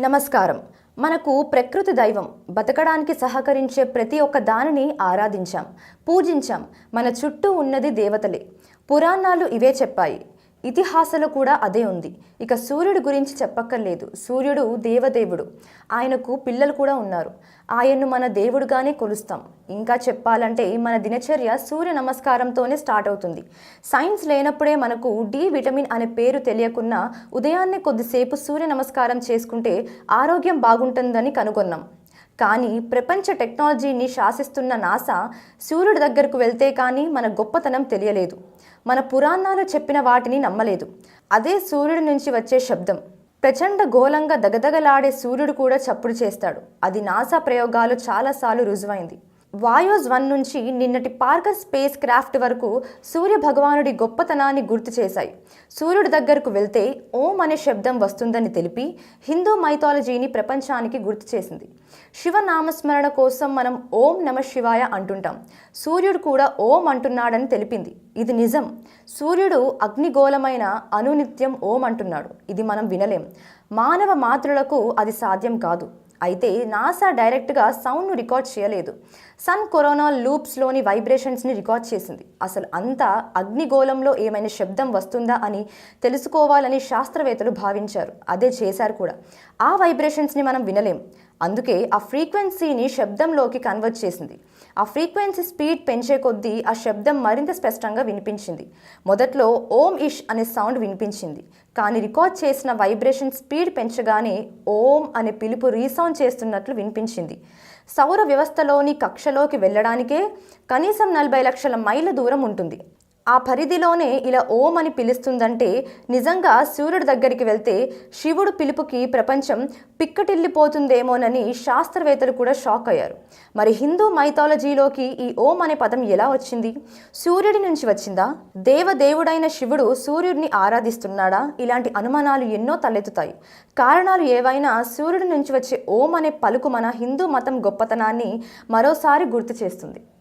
నమస్కారం. మనకు ప్రకృతి దైవం బతకడానికి సహకరించే ప్రతి ఒక్క దానిని ఆరాధించాం పూజించాం. మన చుట్టూ ఉన్నది దేవతలే. పురాణాలు ఇవే చెప్పాయి. ఇతిహాసలో కూడా అదే ఉంది. ఇక సూర్యుడి గురించి చెప్పక్కర్లేదు. సూర్యుడు దేవదేవుడు. ఆయనకు పిల్లలు కూడా ఉన్నారు. ఆయన్ను మన దేవుడుగానే కొలుస్తాం. ఇంకా చెప్పాలంటే మన దినచర్య సూర్య నమస్కారంతోనే స్టార్ట్ అవుతుంది. సైన్స్ లేనప్పుడే మనకు డి విటమిన్ అనే పేరు తెలియకున్నా ఉదయాన్నే కొద్దిసేపు సూర్య నమస్కారం చేసుకుంటే ఆరోగ్యం బాగుంటుందని కనుగొన్నాం. కానీ ప్రపంచ టెక్నాలజీని శాసిస్తున్న నాసా సూర్యుడి దగ్గరకు వెళ్తే కానీ మన గొప్పతనం తెలియలేదు. మన పురాణాలు చెప్పిన వాటిని నమ్మలేదు. అదే సూర్యుడి నుంచి వచ్చే శబ్దం. ప్రచండ గోళంగా దగదగలాడే సూర్యుడు కూడా చప్పుడు చేస్తాడు. అది నాసా ప్రయోగాలు చాలాసార్లు రుజువైంది. వాయోస్ వన్ నుంచి నిన్నటి పార్కర్ స్పేస్ క్రాఫ్ట్ వరకు సూర్య భగవానుడి గొప్పతనాన్ని గుర్తు చేశాయి. సూర్యుడి దగ్గరకు వెళ్తే ఓం అనే శబ్దం వస్తుందని తెలిపి హిందూ మైథాలజీని ప్రపంచానికి గుర్తు చేసింది. శివ నామస్మరణ కోసం మనం ఓం నమ శివాయ అంటుంటాం. సూర్యుడు కూడా ఓం అంటున్నాడని తెలిపింది. ఇది నిజం. సూర్యుడు అగ్నిగోళమైన అనునిత్యం ఓం అంటున్నాడు. ఇది మనం వినలేం. మానవ మాతృలకు అది సాధ్యం కాదు. అయితే నాసా డైరెక్ట్గా సౌండ్ను రికార్డ్ చేయలేదు. సన్ కరోనా లూప్స్లోని వైబ్రేషన్స్ని రికార్డ్ చేసింది. అసలు అంతా అగ్నిగోళంలో ఏమైనా శబ్దం వస్తుందా అని తెలుసుకోవాలని శాస్త్రవేత్తలు భావించారు. అదే చేశారు కూడా. ఆ వైబ్రేషన్స్ని మనం వినలేం. అందుకే ఆ ఫ్రీక్వెన్సీని శబ్దంలోకి కన్వర్ట్ చేసింది. ఆ ఫ్రీక్వెన్సీ స్పీడ్ పెంచే కొద్దీ ఆ శబ్దం మరింత స్పష్టంగా వినిపించింది. మొదట్లో ఓం ఇష్ అనే సౌండ్ వినిపించింది. కానీ రికార్డ్ చేసిన వైబ్రేషన్ స్పీడ్ పెంచగానే ఓం అనే పిలుపు రీసౌండ్ చేస్తున్నట్లు వినిపించింది. సౌర వ్యవస్థలోని కక్షలోకి వెళ్ళడానికే కనీసం నలభై లక్షల మైళ్ళ దూరం ఉంటుంది. ఆ పరిధిలోనే ఇలా ఓం అని పిలుస్తుందంటే నిజంగా సూర్యుడి దగ్గరికి వెళ్తే శివుడు పిలుపుకి ప్రపంచం పిక్కటిల్లిపోతుందేమోనని శాస్త్రవేత్తలు కూడా షాక్ అయ్యారు. మరి హిందూ మైథాలజీలోకి ఈ ఓం అనే పదం ఎలా వచ్చింది? సూర్యుడి నుంచి వచ్చిందా? దేవదేవుడైన శివుడు సూర్యుడిని ఆరాధిస్తున్నాడా? ఇలాంటి అనుమానాలు ఎన్నో తలెత్తుతాయి. కారణాలు ఏవైనా సూర్యుడి నుంచి వచ్చే ఓం అనే పలుకు మన హిందూ మతం గొప్పతనాన్ని మరోసారి గుర్తు చేస్తుంది.